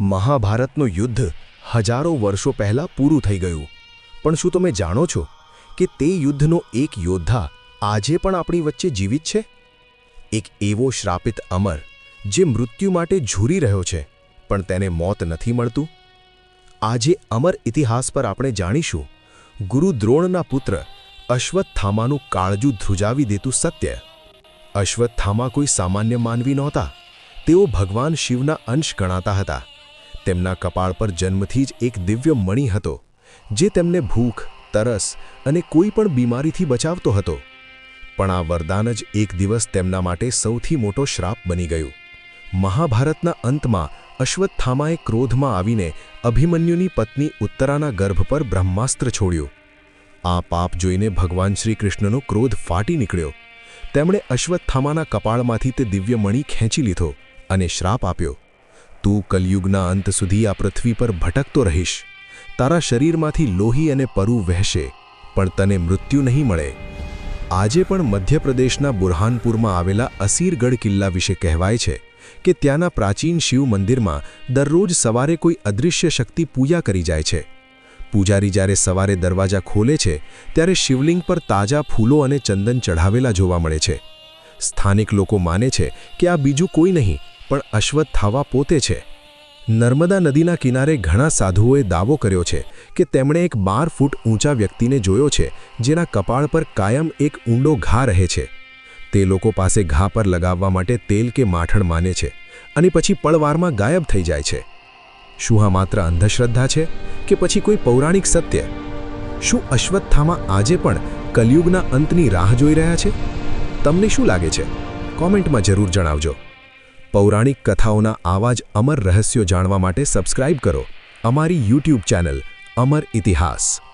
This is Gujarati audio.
મહાભારતનું યુદ્ધ હજારો વર્ષો પહેલાં પૂરું થઈ ગયું. પણ શું તમે જાણો છો કે તે યુદ્ધનો એક યોદ્ધા આજે પણ આપણી વચ્ચે જીવિત છે? એક એવો શ્રાપિત અમર જે મૃત્યુ માટે ઝૂરી રહ્યો છે, પણ તેને મોત નથી મળતું? આજે અમર ઇતિહાસ પર આપણે જાણીશું, ગુરુ દ્રોણના પુત્ર અશ્વત્થામાનું કાળજું ધ્રુજાવી દેતું સત્ય. અશ્વત્થામા કોઈ સામાન્ય માનવી નહોતા, તેઓ ભગવાન શિવના અંશ ગણાતા હતા. તેમના કપાળ પર જન્મથી જ એક દિવ્ય મણી હતો, જે તેમને ભૂખ, તરસ અને કોઈ પણ બીમારીથી બચાવતો હતો. પણ આ વરદાન જ એક દિવસ તેમના માટે સૌથી મોટો શ્રાપ બની ગયું. મહાભારતના અંતમાં અશ્વત્થામાએ ક્રોધમાં આવીને અભિમન્યુની પત્ની ઉત્તરાના ગર્ભ પર બ્રહ્માસ્ત્ર છોડ્યું. આ પાપ જોઈને ભગવાન શ્રી કૃષ્ણનો ક્રોધ ફાટી નીકળ્યો. તેમણે અશ્વત્થામાના કપાળમાંથી તે દિવ્ય મણી ખેંચી લીધો અને શ્રાપ આપ્યો. તું કલયુગના અંત સુધી આ પૃથ્વી પર ભટકતો રહીશ. તારા શરીરમાંથી લોહી અને પરુ વહેશે, પણ તને મૃત્યુ નહીં મળે. આજે પણ મધ્યપ્રદેશના બુરહાનપુરમાં આવેલા અસીરગઢ કિલ્લા વિશે કહેવાય છે કે ત્યાંના પ્રાચીન શિવ મંદિરમાં દરરોજ સવારે કોઈ અદૃશ્ય શક્તિ પૂજા કરી જાય છે. પૂજારી જ્યારે સવારે દરવાજા ખોલે છે, ત્યારે શિવલિંગ પર તાજા ફૂલો અને ચંદન ચઢાવેલા જોવા મળે છે. સ્થાનિક લોકો માને છે કે આ બીજું કોઈ નહીં પણ અશ્વત્થાવા પોતે છે. નર્મદા નદીના કિનારે ઘણા સાધુઓએ દાવો કર્યો છે કે તેમણે એક બાર ફૂટ ઊંચા વ્યક્તિને જોયો છે, જેના કપાળ પર કાયમ એક ઊંડો ઘા રહે છે. તે લોકો પાસે ઘા પર લગાવવા માટે તેલ કે માઠણ માને છે અને પછી પળવારમાં ગાયબ થઈ જાય છે. શું આ માત્ર અંધશ્રદ્ધા છે કે પછી કોઈ પૌરાણિક સત્ય? શું અશ્વત્થામાં આજે પણ કલયુગના અંતની રાહ જોઈ રહ્યા છે? તમને શું લાગે છે? કોમેન્ટમાં જરૂર જણાવજો. પૌરાણિક કથાઓના આવા જ અમર રહસ્યો જાણવા માટે સબસ્ક્રાઇબ કરો અમારી યુટ્યુબ ચેનલ અમર ઇતિહાસ.